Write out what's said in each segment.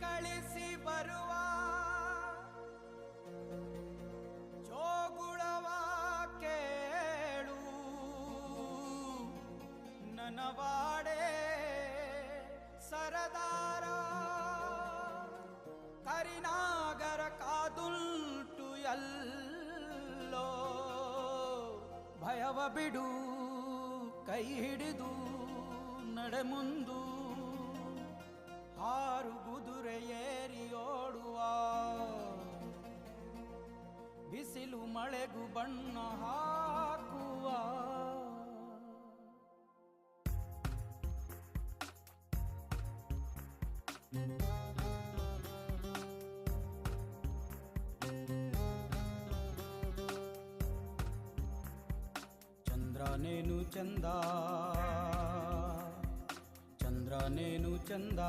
ಕಳಿಸಿ ಬರುವ ಜೋಗುಳವ ಕೇಳು. ನನವಾಡೆ ಸರದಾರ ಕರಿನಾಗರ ಕಾದುಲ್ಟು ಎಲ್ಲೋ. ಭಯವ ಬಿಡು, ಕೈ ಹಿಡಿದು, ನಡೆ ಮುಂದು. ಬಿಸಿಲು ಮಳೆಗೂ ಬಣ್ಣ ಹಾಕುವ ಚಂದ್ರನೇನು ಚಂದ ಚಂದ್ರನೇನು ಚಂದ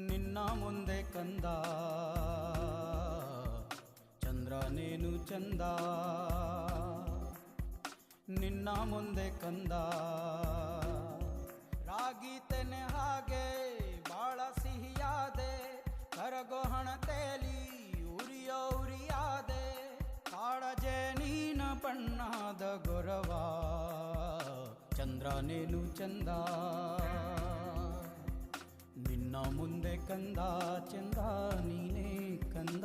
ನಿನ್ನ ಮುಂದೆ ಕಂದ ಚಂದ್ರನೇನು ಚಂದ. ನಿನ್ನ ಮುಂದೆ ಕಂದ. ರಾಗಿ ತೆನೆ ಹಾಗೆ ಬಾಳ ಸಿಹಿಯಾದೆ. ಕರಗೋ ಹಣತೆಲಿ ಉರಿಯ ಉರಿಯಾದೆ. ಕಾಳಜೆ ನೀನ ಬಣ್ಣದ ಗೊರವ. ಚಂದ್ರನೇನು ಚಂದ. ನಿನ್ನ ಮುಂದೆ ಕಂದ, ಚಂದ ನೀನೇ ಕಂದ.